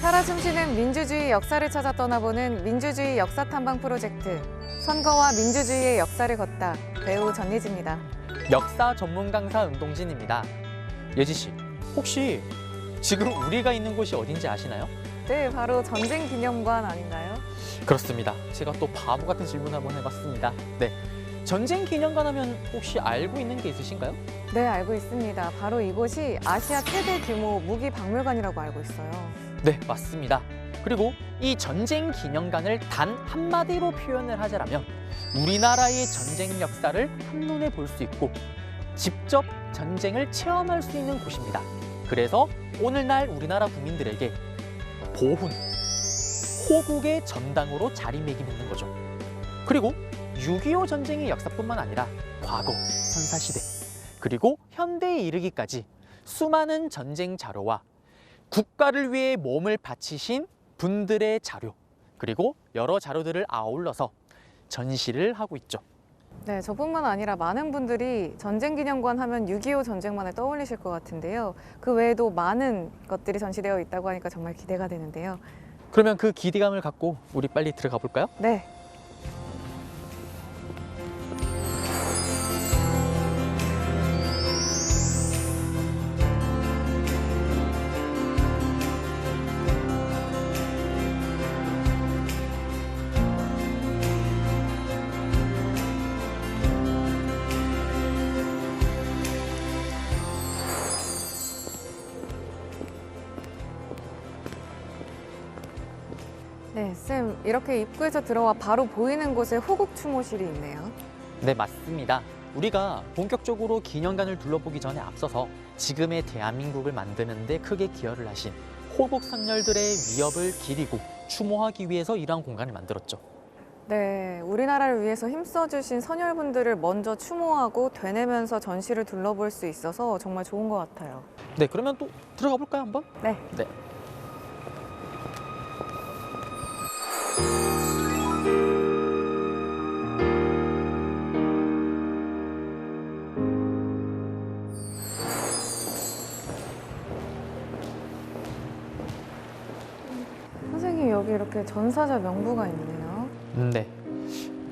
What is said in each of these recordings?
살아 숨쉬는 민주주의 역사를 찾아 떠나보는 민주주의 역사 탐방 프로젝트. 선거와 민주주의의 역사를 걷다. 배우 전예지입니다. 역사 전문 강사 은동진입니다. 예지 씨, 혹시 지금 우리가 있는 곳이 어딘지 아시나요? 네, 바로 전쟁 기념관 아닌가요? 그렇습니다. 제가 또 바보 같은 질문 한번 해봤습니다. 네. 전쟁 기념관 하면 혹시 알고 있는 게 있으신가요? 네, 알고 있습니다. 바로 이곳이 아시아 최대 규모 무기 박물관이라고 알고 있어요. 네, 맞습니다. 그리고 이 전쟁 기념관을 단 한마디로 표현을 하자면 우리나라의 전쟁 역사를 한눈에 볼 수 있고 직접 전쟁을 체험할 수 있는 곳입니다. 그래서 오늘날 우리나라 국민들에게 보훈, 호국의 전당으로 자리매김했는 거죠. 그리고 6.25 전쟁의 역사뿐만 아니라 과거, 선사시대, 그리고 현대에 이르기까지 수많은 전쟁 자료와 국가를 위해 몸을 바치신 분들의 자료, 그리고 여러 자료들을 아울러서 전시를 하고 있죠. 네, 저뿐만 아니라 많은 분들이 전쟁 기념관 하면 6.25 전쟁만을 떠올리실 것 같은데요. 그 외에도 많은 것들이 전시되어 있다고 하니까 정말 기대가 되는데요. 그러면 그 기대감을 갖고 우리 빨리 들어가 볼까요? 네, 네, 쌤 이렇게 입구에서 들어와 바로 보이는 곳에 호국 추모실이 있네요. 네, 맞습니다. 우리가 본격적으로 기념관을 둘러보기 전에 앞서서 지금의 대한민국을 만드는 데 크게 기여를 하신 호국 선열들의 위협을 기리고 추모하기 위해서 이러한 공간을 만들었죠. 네, 우리나라를 위해서 힘써주신 선열분들을 먼저 추모하고 되뇌면서 전시를 둘러볼 수 있어서 정말 좋은 것 같아요. 네, 그러면 또 들어가 볼까요, 한번? 네. 네. 이렇게 전사자 명부가 있네요. 네.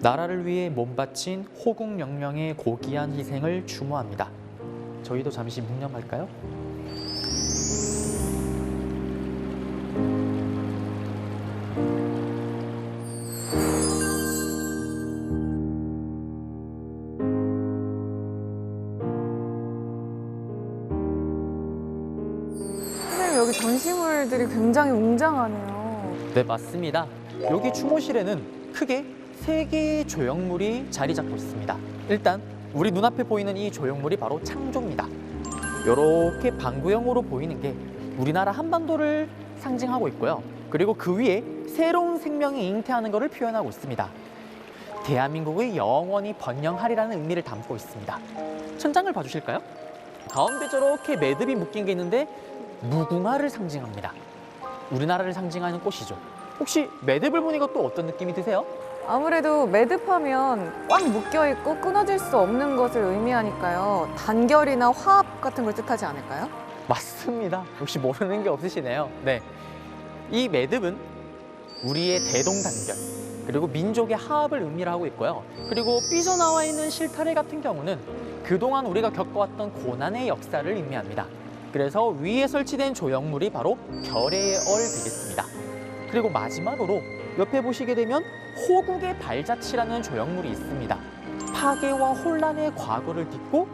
나라를 위해 몸 바친 호국 명령의 고귀한 희생을 추모합니다. 저희도 잠시 묵념할까요? 선생님 여기 전시물들이 굉장히 웅장하네요. 네, 맞습니다. 여기 추모실에는 크게 세 개의 조형물이 자리 잡고 있습니다. 일단 우리 눈앞에 보이는 이 조형물이 바로 창조입니다. 이렇게 방구형으로 보이는 게 우리나라 한반도를 상징하고 있고요. 그리고 그 위에 새로운 생명이 잉태하는 것을 표현하고 있습니다. 대한민국의 영원히 번영하리라는 의미를 담고 있습니다. 천장을 봐주실까요? 가운데 저렇게 매듭이 묶인 게 있는데 무궁화를 상징합니다. 우리나라를 상징하는 꽃이죠. 혹시 매듭을 보니까 또 어떤 느낌이 드세요? 아무래도 매듭하면 꽉 묶여 있고 끊어질 수 없는 것을 의미하니까요. 단결이나 화합 같은 걸 뜻하지 않을까요? 맞습니다. 역시 모르는 게 없으시네요. 네. 이 매듭은 우리의 대동단결, 그리고 민족의 화합을 의미를 하고 있고요. 그리고 삐져나와 있는 실타래 같은 경우는 그동안 우리가 겪어왔던 고난의 역사를 의미합니다. 그래서 위에 설치된 조형물이 바로 결의의 얼 되겠습니다. 그리고 마지막으로 옆에 보시게 되면 호국의 발자취라는 조형물이 있습니다. 파괴와 혼란의 과거를 딛고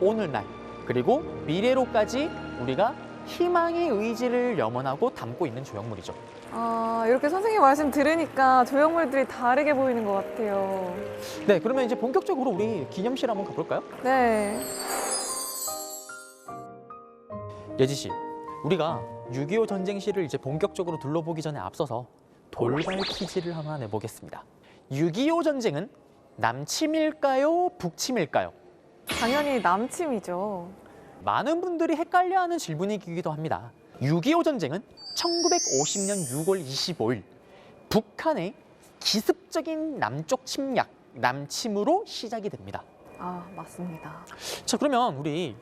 오늘날 그리고 미래로까지 우리가 희망의 의지를 염원하고 담고 있는 조형물이죠. 아, 이렇게 선생님 말씀 들으니까 조형물들이 다르게 보이는 것 같아요. 네, 그러면 이제 본격적으로 우리 기념실 한번 가볼까요? 네. 예지 씨, 우리가 6.25 전쟁실을 이제 본격적으로 둘러보기 전에 앞서서 돌발 퀴즈를 하나 내보겠습니다. 6.25 전쟁은 남침일까요? 북침일까요? 당연히 남침이죠. 많은 분들이 헷갈려하는 질문이기도 합니다. 6.25 전쟁은 1950년 6월 25일 북한의 기습적인 남쪽 침략, 남침으로 시작이 됩니다. 아, 맞습니다. 자, 그러면 우리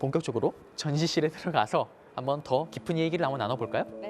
본격적으로 전시실에 들어가서 한번 더 깊은 얘기를 한번 나눠볼까요? 네. 네.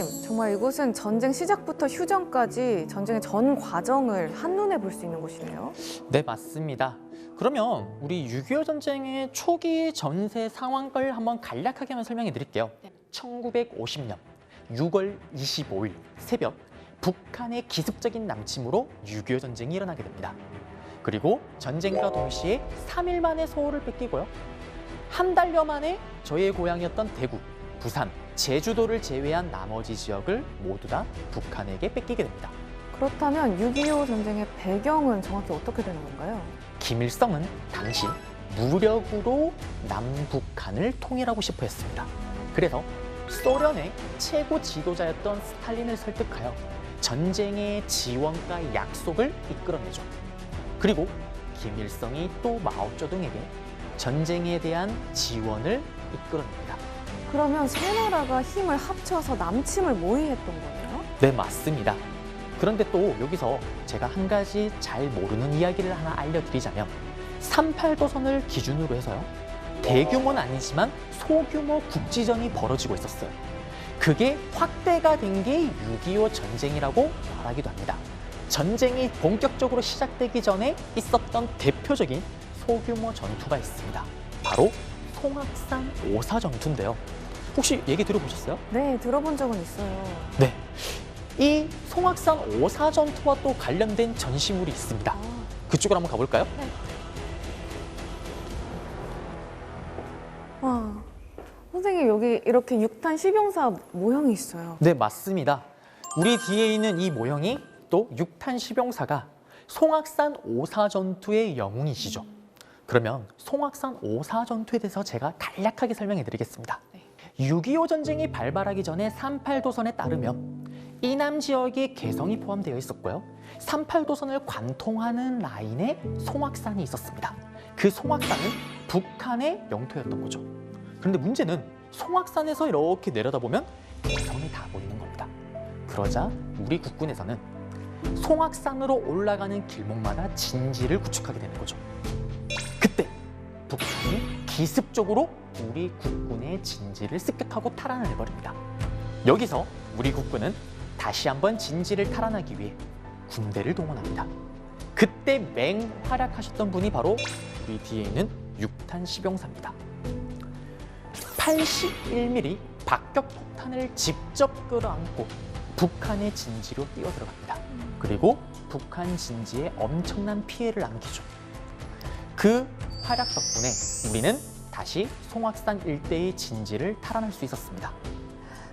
선생님. 정말 이곳은 전쟁 시작부터 휴전까지 전쟁의 전 과정을 한눈에 볼 수 있는 곳이네요. 네, 맞습니다. 그러면 우리 6.25 전쟁의 초기 전세 상황을 한번 간략하게 한번 설명해 드릴게요. 1950년 6월 25일 새벽 북한의 기습적인 남침으로 6.25 전쟁이 일어나게 됩니다. 그리고 전쟁과 동시에 3일 만에 서울을 뺏기고요. 한 달여 만에 저희의 고향이었던 대구, 부산, 제주도를 제외한 나머지 지역을 모두 다 북한에게 뺏기게 됩니다. 그렇다면 6.25 전쟁의 배경은 정확히 어떻게 되는 건가요? 김일성은 당시 무력으로 남북한을 통일하고 싶어 했습니다. 그래서 소련의 최고 지도자였던 스탈린을 설득하여 전쟁의 지원과 약속을 이끌어내죠. 그리고 김일성이 또 마오쩌둥에게 전쟁에 대한 지원을 이끌어냅니다. 그러면 세 나라가 힘을 합쳐서 남침을 모의했던 거예요? 네, 맞습니다. 그런데 또 여기서 제가 한 가지 잘 모르는 이야기를 하나 알려드리자면 38도선을 기준으로 해서요. 대규모는 아니지만 소규모 국지전이 벌어지고 있었어요. 그게 확대가 된 게 6.25 전쟁이라고 말하기도 합니다. 전쟁이 본격적으로 시작되기 전에 있었던 대표적인 소규모 전투가 있습니다. 바로 송악산 오사 전투인데요. 혹시 얘기 들어보셨어요? 네, 들어본 적은 있어요. 네. 이 송악산 오사 전투와 또 관련된 전시물이 있습니다. 아, 그쪽으로 한번 가볼까요? 와, 선생님 여기 이렇게 6탄 10용사 모형이 있어요. 네, 맞습니다. 우리 뒤에 있는 이 모형이 또 육탄 시병사가 송악산 오사 전투의 영웅이시죠. 그러면 송악산 오사 전투에 대해서 제가 간략하게 설명해 드리겠습니다. 네. 6.25 전쟁이 발발하기 전에 38도선에 따르면 이남 지역에 개성이 포함되어 있었고요. 38도선을 관통하는 라인에 송악산이 있었습니다. 그 송악산은 북한의 영토였던 거죠. 그런데 문제는 송악산에서 이렇게 내려다보면 개성이 다 보이는 겁니다. 그러자 우리 국군에서는 송악산으로 올라가는 길목마다 진지를 구축하게 되는 거죠. 북한이 기습적으로 우리 국군의 진지를 습격하고 탈환을 해버립니다. 여기서 우리 국군은 다시 한번 진지를 탈환하기 위해 군대를 동원합니다. 그때 맹활약하셨던 분이 바로 우리 뒤에 있는 6탄 시병사입니다. 81mm 박격 폭탄을 직접 끌어안고 북한의 진지로 뛰어들어갑니다. 그리고 북한 진지에 엄청난 피해를 안기죠. 그 활약 덕분에 우리는 다시 송악산 일대의 진지를 탈환할 수 있었습니다.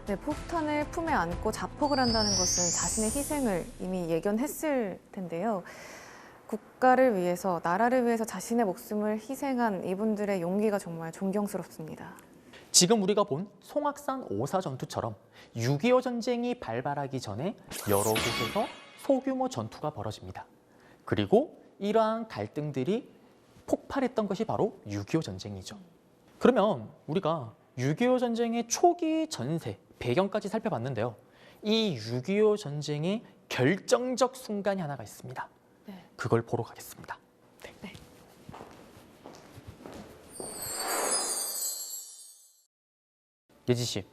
네, 폭탄을 품에 안고 자폭을 한다는 것은 자신의 희생을 이미 예견했을 텐데요. 국가를 위해서, 나라를 위해서 자신의 목숨을 희생한 이분들의 용기가 정말 존경스럽습니다. 지금 우리가 본 송악산 오사 전투처럼 6.25 전쟁이 발발하기 전에 여러 곳에서 소규모 전투가 벌어집니다. 그리고 이러한 갈등들이 폭발했던 것이 바로 6.25 전쟁이죠. 그러면 우리가 6.25 전쟁의 초기 전세, 배경까지 살펴봤는데요. 이 6.25 전쟁의 결정적 순간이 하나가 있습니다. 네. 그걸 보러 가겠습니다. 네. 예지 씨,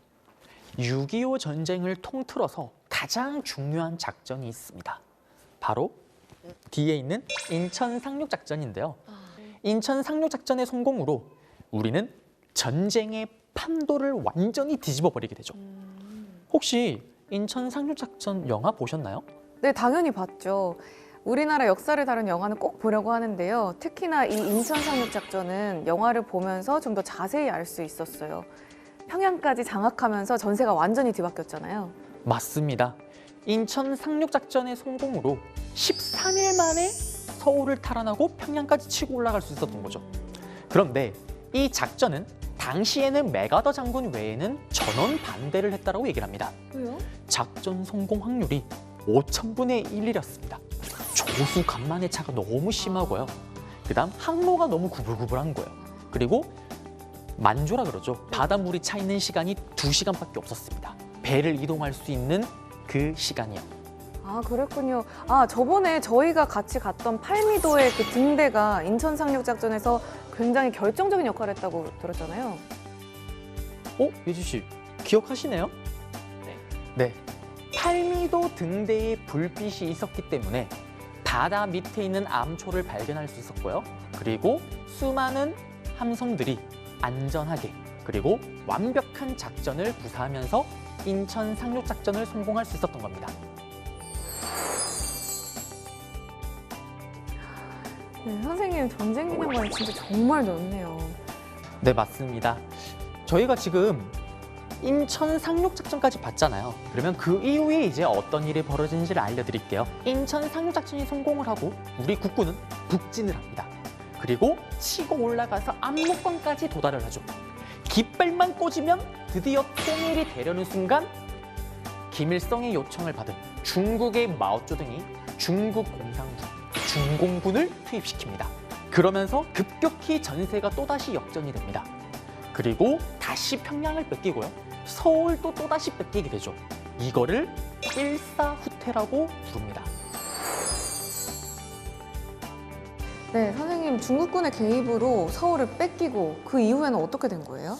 6.25 전쟁을 통틀어서 가장 중요한 작전이 있습니다. 바로 뒤에 있는 인천 상륙 작전인데요. 인천 상륙 작전의 성공으로 우리는 전쟁의 판도를 완전히 뒤집어 버리게 되죠. 혹시 인천 상륙 작전 영화 보셨나요? 네, 당연히 봤죠. 우리나라 역사를 다룬 영화는 꼭 보려고 하는데요. 특히나 이 인천 상륙 작전은 영화를 보면서 좀 더 자세히 알 수 있었어요. 평양까지 장악하면서 전세가 완전히 뒤바뀌었잖아요. 맞습니다. 인천 상륙 작전의 성공으로 13일 만에 서울을 탈환하고 평양까지 치고 올라갈 수 있었던 거죠. 그런데 이 작전은 당시에는 메가더 장군 외에는 전원 반대를 했다라고 얘기를 합니다. 왜요? 작전 성공 확률이 5천분의 1이었습니다. 조수 간만의 차가 너무 심하고요. 그다음 항로가 너무 구불구불한 거예요. 그리고 만조라 그러죠. 바닷물이 차 있는 시간이 2시간밖에 없었습니다. 배를 이동할 수 있는 그 시간이요. 아, 그랬군요. 아, 저번에 저희가 같이 갔던 팔미도의 그 등대가 인천 상륙 작전에서 굉장히 결정적인 역할을 했다고 들었잖아요. 어? 예지 씨, 기억하시네요? 네. 팔미도 등대에 불빛이 있었기 때문에 바다 밑에 있는 암초를 발견할 수 있었고요. 그리고 수많은 함선들이 안전하게 그리고 완벽한 작전을 구사하면서 인천 상륙 작전을 성공할 수 있었던 겁니다. 네, 선생님 전쟁 기념관이 진짜 정말 넓네요. 네, 맞습니다. 저희가 지금 인천 상륙 작전까지 봤잖아요. 그러면 그 이후에 이제 어떤 일이 벌어지는지를 알려드릴게요. 인천 상륙 작전이 성공을 하고 우리 국군은 북진을 합니다. 그리고 치고 올라가서 압록강까지 도달을 하죠. 깃발만 꽂으면 드디어 통일이 되려는 순간 김일성의 요청을 받은 중국의 마오쩌둥이 중국 공산군, 중공군을 투입시킵니다. 그러면서 급격히 전세가 또다시 역전이 됩니다. 그리고 다시 평양을 뺏기고요. 서울도 또다시 뺏기게 되죠. 이거를 일사후퇴라고 부릅니다. 네, 선생님 중국군의 개입으로 서울을 뺏기고 그 이후에는 어떻게 된 거예요?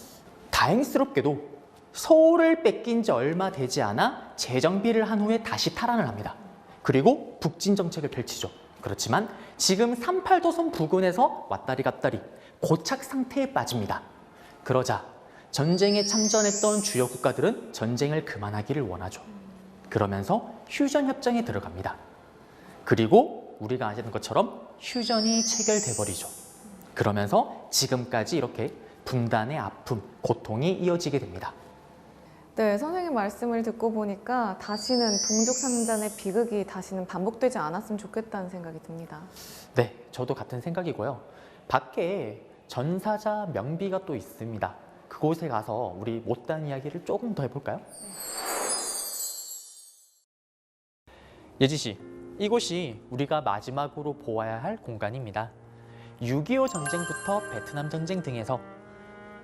다행스럽게도 서울을 뺏긴 지 얼마 되지 않아 재정비를 한 후에 다시 탈환을 합니다. 그리고 북진 정책을 펼치죠. 그렇지만 지금 38도선 부근에서 왔다리 갔다리 고착 상태에 빠집니다. 그러자 전쟁에 참전했던 주요 국가들은 전쟁을 그만하기를 원하죠. 그러면서 휴전 협정에 들어갑니다. 그리고 우리가 아시는 것처럼 휴전이 체결돼 버리죠. 그러면서 지금까지 이렇게 분단의 아픔, 고통이 이어지게 됩니다. 네, 선생님 말씀을 듣고 보니까 다시는 동족 상잔의 비극이 다시는 반복되지 않았으면 좋겠다는 생각이 듭니다. 네, 저도 같은 생각이고요. 밖에 전사자 명비가 또 있습니다. 그곳에 가서 우리 못다한 이야기를 조금 더 해볼까요? 예지 씨, 이곳이 우리가 마지막으로 보아야 할 공간입니다. 6.25 전쟁부터 베트남 전쟁 등에서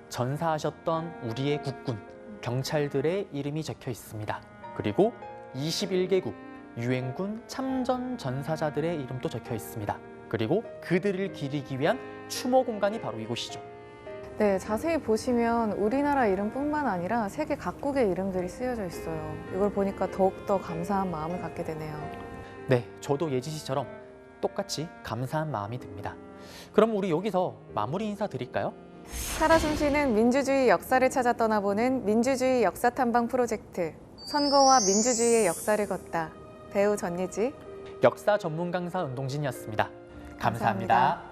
전사하셨던 우리의 국군, 경찰들의 이름이 적혀 있습니다. 그리고 21개국 유엔군 참전 전사자들의 이름도 적혀 있습니다. 그리고 그들을 기리기 위한 추모 공간이 바로 이곳이죠. 네, 자세히 보시면 우리나라 이름뿐만 아니라 세계 각국의 이름들이 쓰여져 있어요. 이걸 보니까 더욱더 감사한 마음을 갖게 되네요. 네, 저도 예지 씨처럼 똑같이 감사한 마음이 듭니다. 그럼 우리 여기서 마무리 인사 드릴까요? 살아 숨쉬는 민주주의 역사를 찾아 떠나보는 민주주의 역사 탐방 프로젝트 선거와 민주주의의 역사를 걷다 배우 전예지 역사 전문 강사 은동진이었습니다 감사합니다. 감사합니다.